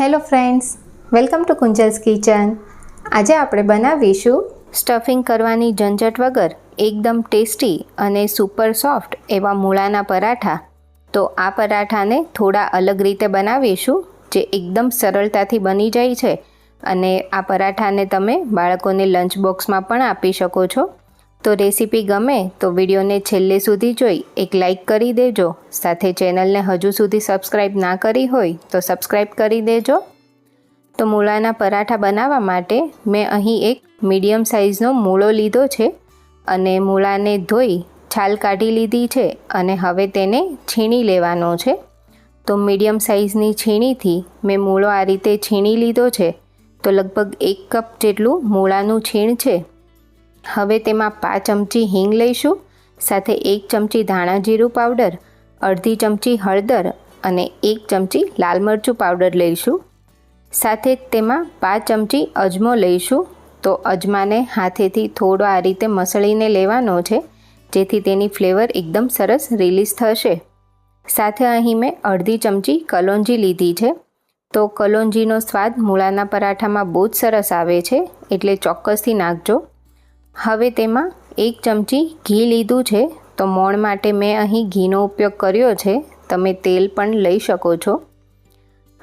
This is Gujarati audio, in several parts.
Hello friends welcome to Kunjal's kitchen આજે આપણે બનાવીશું સ્ટફિંગ કરવાની ઝંઝટ વગર એકદમ ટેસ્ટી અને સુપર સોફ્ટ એવા મૂળાના પરાઠા. તો આ પરાઠાને થોડા અલગ રીતે બનાવીશું, જે એકદમ સરળતાથી બની જાય છે. અને આ પરાઠાને તમે બાળકોને લંચ બોક્સમાં પણ આપી શકો છો. તો રેસીપી ગમે તો વિડીયોને છેલ્લે સુધી જોઈ એક લાઈક કરી દેજો. સાથે ચેનલને હજુ સુધી સબસ્ક્રાઈબ ના કરી હોય તો સબસ્ક્રાઈબ કરી દેજો. તો મૂળાના પરાઠા બનાવવા માટે મેં અહીં એક મીડિયમ સાઇઝનો મૂળો લીધો છે અને મૂળાને ધોઈ છાલ કાઢી લીધી છે અને હવે તેને છીણી લેવાનો છે. તો મીડિયમ સાઇઝની છીણીથી મેં મૂળો આ રીતે છીણી લીધો છે. તો લગભગ એક કપ જેટલું મૂળાનું છીણ છે. હવે તેમાં પાંચ ચમચી હિંગ લઈશું, સાથે એક ચમચી ધાણા જીરું પાવડર, અડધી ચમચી હળદર અને એક ચમચી લાલ મરચું પાવડર લઈશું. સાથે તેમાં પાંચ ચમચી અજમો લઈશું, તો અજમાને હાથેથી થોડો આ રીતે મસળીને લેવાનો છે, જેથી તેની ફ્લેવર એકદમ સરસ રિલીઝ થશે. સાથે અહીં મેં અડધી ચમચી કલોંજી લીધી છે, તો કલોંજીનો સ્વાદ મૂળાના પરાઠામાં બહુ જ સરસ આવે છે, એટલે ચોક્કસથી નાખજો. હવે તેમાં એક ચમચી ઘી લીધું છે. તો મોણ માટે મેં અહીં ઘીનો ઉપયોગ કર્યો છે. તમે તેલ પણ લઈ શકો છો.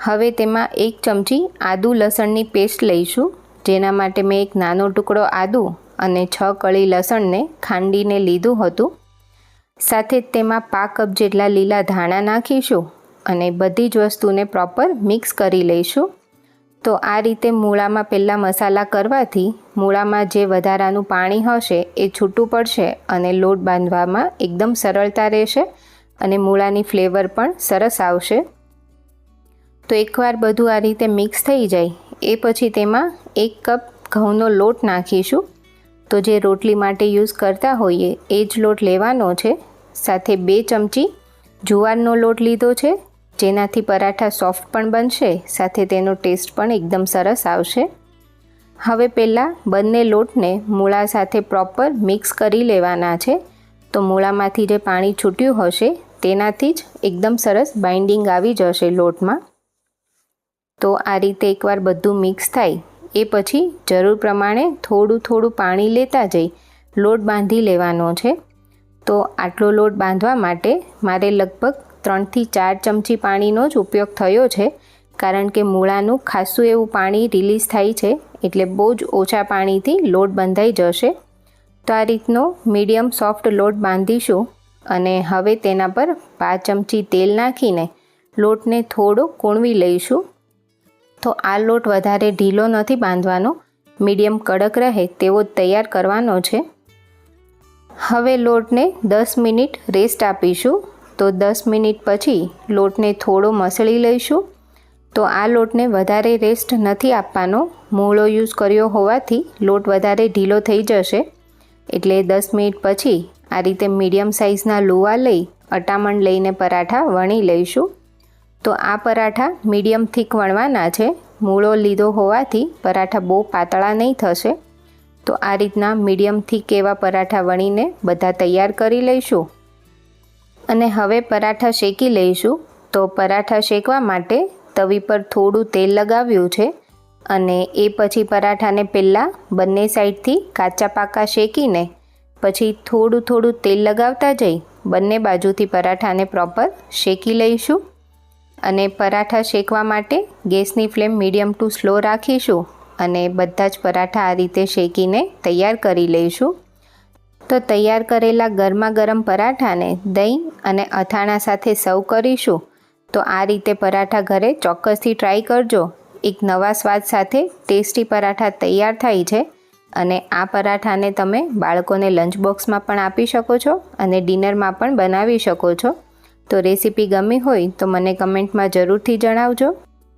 હવે તેમાં એક ચમચી આદુ લસણની પેસ્ટ લઈશું. જેના માટે મેં એક નાનો ટુકડો આદુ અને છ કળી લસણને ખાંડીને લીધું હતું. સાથે જ તેમાં પા કપ જેટલા લીલા ધાણા નાખીશું અને બધી જ વસ્તુને પ્રોપર મિક્સ કરી લઈશું. તો આ રીતે મૂળામાં પહેલાં મસાલા કરવાથી મૂળામાં જે વધારાનું પાણી હશે એ છૂટું પડશે અને લોટ બાંધવામાં એકદમ સરળતા રહેશે અને મૂળાની ફ્લેવર પણ સરસ આવશે. તો એકવાર બધું આ રીતે મિક્સ થઈ જાય, એ પછી તેમાં એક કપ ઘઉંનો લોટ નાખીશું. તો જે રોટલી માટે યુઝ કરતા હોઈએ એ જ લોટ લેવાનો છે. સાથે બે ચમચી જુવારનો લોટ લીધો છે. જેનાથી પરાઠા સોફ્ટ પણ બનશે, સાથે તેનો ટેસ્ટ પણ એકદમ સરસ આવશે. હવે પહેલાં બંને લોટને મૂળા સાથે પ્રોપર મિક્સ કરી લેવાના છે. તો મૂળામાંથી જે પાણી છૂટ્યું હશે, તેનાથી જ એકદમ સરસ બાઇન્ડિંગ આવી જશે લોટમાં. તો આ રીતે એકવાર બધું મિક્સ થાય, એ પછી જરૂર પ્રમાણે થોડું થોડું પાણી લેતા જઈ, લોટ બાંધી લેવાનો છે. તો આટલો લોટ બાંધવા માટે મારે લગભગ ત્રણથી ચાર ચમચી પાણીનો જ ઉપયોગ થયો છે, કારણ કે મૂળાનું ખાસું એવું પાણી રિલીઝ થાય છે, એટલે બહુ જ ઓછા પાણીથી લોટ બંધાઈ જશે. તો આ રીતનો મીડિયમ સોફ્ટ લોટ બાંધીશું અને હવે તેના પર પાંચ ચમચી તેલ નાખીને લોટને થોડો કૂણવી લઈશું. તો આ લોટ વધારે ઢીલો નથી બાંધવાનો, મીડિયમ કડક રહે તેવો તૈયાર કરવાનો છે. હવે લોટને દસ મિનિટ રેસ્ટ આપીશું. તો દસ મિનિટ પછી લોટને થોડો મસળી લઈશું. તો આ લોટને વધારે રેસ્ટ નથી આપવાનો. મૂળો યુઝ કર્યો હોવાથી લોટ વધારે ઢીલો થઈ જશે. એટલે દસ મિનિટ પછી આ રીતે મીડિયમ સાઇઝના લુવા લઈ અટામણ લઈને પરાઠા વણી લઈશું. તો આ પરાઠા મીડિયમ થીક વણવાના છે. મૂળો લીધો હોવાથી પરાઠા બહુ પાતળા નહીં થશે. તો આ રીતના મીડિયમ થીક એવા પરાઠા વણીને બધા તૈયાર કરી લઈશું. અને હવે પરાઠા શેકી લઈશું. તો પરાઠા શેકવા માટે તવી પર થોડું તેલ લગાવ્યું છે અને એ પછી પરાઠાને પહેલાં બંને સાઈડથી કાચા પાકા શેકીને પછી થોડું થોડું તેલ લગાવતા જઈ બંને બાજુથી પરાઠાને પ્રોપર શેકી લઈશું. અને પરાઠા શેકવા માટે ગેસની ફ્લેમ મીડિયમ ટુ સ્લો રાખીશું અને બધા જ પરાઠા આ રીતે શેકીને તૈયાર કરી લઈશું. તો તૈયાર કરેલા ગરમા ગરમ પરાઠાને દહીં અને અથાણા સાથે સર્વ કરીશું. તો આ રીતે પરાઠા ઘરે ચોક્કસથી ટ્રાય કરજો. એક નવા સ્વાદ સાથે ટેસ્ટી પરાઠા તૈયાર થાય છે અને આ પરાઠાને તમે બાળકોને લંચ બોક્સમાં પણ આપી શકો છો અને ડિનરમાં પણ બનાવી શકો છો. તો રેસીપી ગમી હોય તો મને કમેન્ટમાં જરૂરથી જણાવજો.